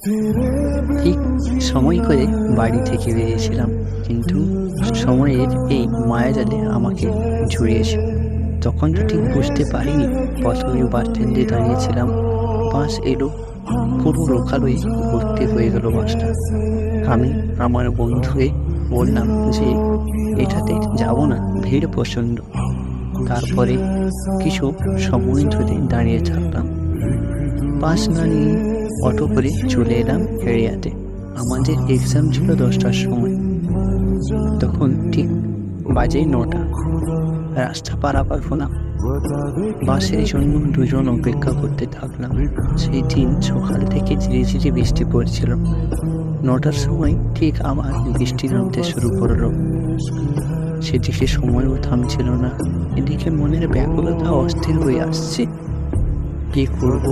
ঠিক সময় করে বাড়ি থেকে বেরিয়েছিলাম কিন্তু সময়ের এই মায়াজালে আমাকে জুড়িয়েছে তখন তো ঠিক বুঝতে পারিনি প্রথমে বাস স্ট্যান্ডে দাঁড়িয়েছিলাম। বাস এলো পুরো লোকালয়ে ভর্তি হয়ে গেল বাসটা। আমি আমার বন্ধুকে বললাম যে, এটাতে যাব না, ভিড় প্রচণ্ড। তারপরে কিছু সময় ধরে দাঁড়িয়ে থাকলাম। বাস না নিয়ে অটো করে চলে এলাম এরিয়াতে। আমাদের এক্সাম ছিল দশটার সময়। তখন ঠিক বাজে নটা। রাস্তা পারাপার হলাম। বাসের জন্য দুজন অপেক্ষা করতে থাকলাম। সেই দিন সকাল থেকে ধীরে ধীরে বৃষ্টি পড়ছিল। নটার সময় ঠিক আবার বৃষ্টি নামতে শুরু করল। সেদিকে সময়ও থামছিল না। এদিকে মনের ব্যাকুলতা অস্থির হয়ে আসছে। কি করব?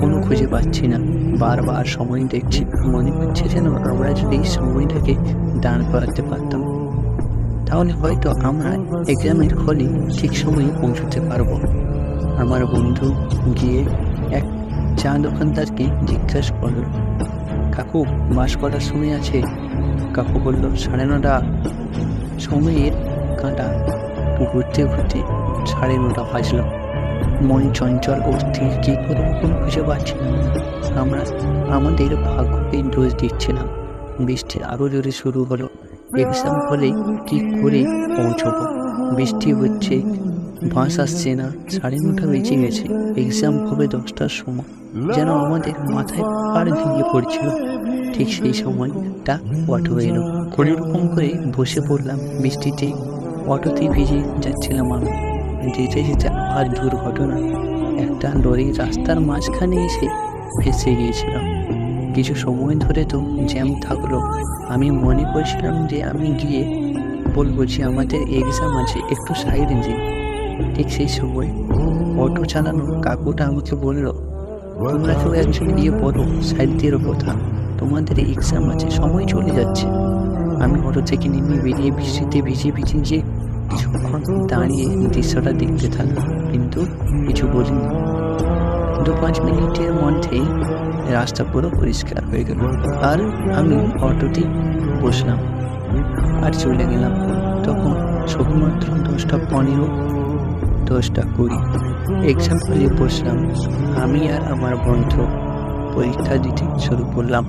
কোনো খুঁজে পাচ্ছি না। বারবার সময় দেখছি, মনে হচ্ছে যেন আমরা যদি সময়টাকে দান করাতে পারতাম। তাহলে হয়তো আমরা এক্সামের হলে ঠিক সময়ে পৌঁছতে পারব। আমার বন্ধু গিয়ে এক চা দোকানদারকে জিজ্ঞাসা করল, কাকু, মাস কটার সময় আছে? কাকু বলল, সাড়ে নটা। সময়ের কাঁটা ঘুরতে ঘুরতে সাড়ে নটা বাজলো। মন চঞ্চল অস্থির কী করে কোনো খুঁজে পাচ্ছি না। আমরা, আমাদের ভাগ্যকে দোষ দিচ্ছিলাম বৃষ্টি আরও জোরে শুরু হলো। এক্সাম হলে কী করে পৌঁছবো? বৃষ্টি হচ্ছে বাস আসছে না, সাড়ে নটা বেজে গেছে। এক্সাম হবে দশটার সময়। যেন আমাদের মাথায় পাড় ভেঙে পড়ছিল। ঠিক সেই সময়টা অটো এলো। কোনো রকম করে বসে পড়লাম। বৃষ্টিতে অটোতে ভিজে যাচ্ছিলাম আমি। যেতে যেতে আর দুর্ঘটনা। একটা লরি রাস্তার মাঝখানে এসে ফেসে গিয়েছিলাম। কিছু সময় ধরে তো জ্যাম থাকল। আমি মনে করছিলাম যে আমি গিয়ে বলব যে আমাদের এক্সাম আছে, একটু সাইড দিন ঠিক সেই সময় অটো চালানো কাকুটা আমাকে বলল, তোমরা কেউ একজন গিয়ে পড়ো সাইড দিয়ে কথা। তোমাদের এক্সাম আছে, সময় চলে যাচ্ছে। আমি অটো থেকে নেমে বেরিয়ে ভিজিতে ভিজে ভিজে যে কিছুক্ষণ দাঁড়িয়ে দৃশ্যটা দেখতে থাকলাম, কিন্তু কিছু বলিনি। দু পাঁচ মিনিটের মধ্যেই রাস্তা পুরো পরিষ্কার হয়ে গেল। আর আমি অটোতে বসলাম আর চলে গেলাম। তখন শুধুমাত্র দশটা পনেরো, দশটা কুড়ি। এক্সাম হলে বসলাম। আমি আর আমার বন্ধু পরীক্ষা দিতে শুরু করলাম।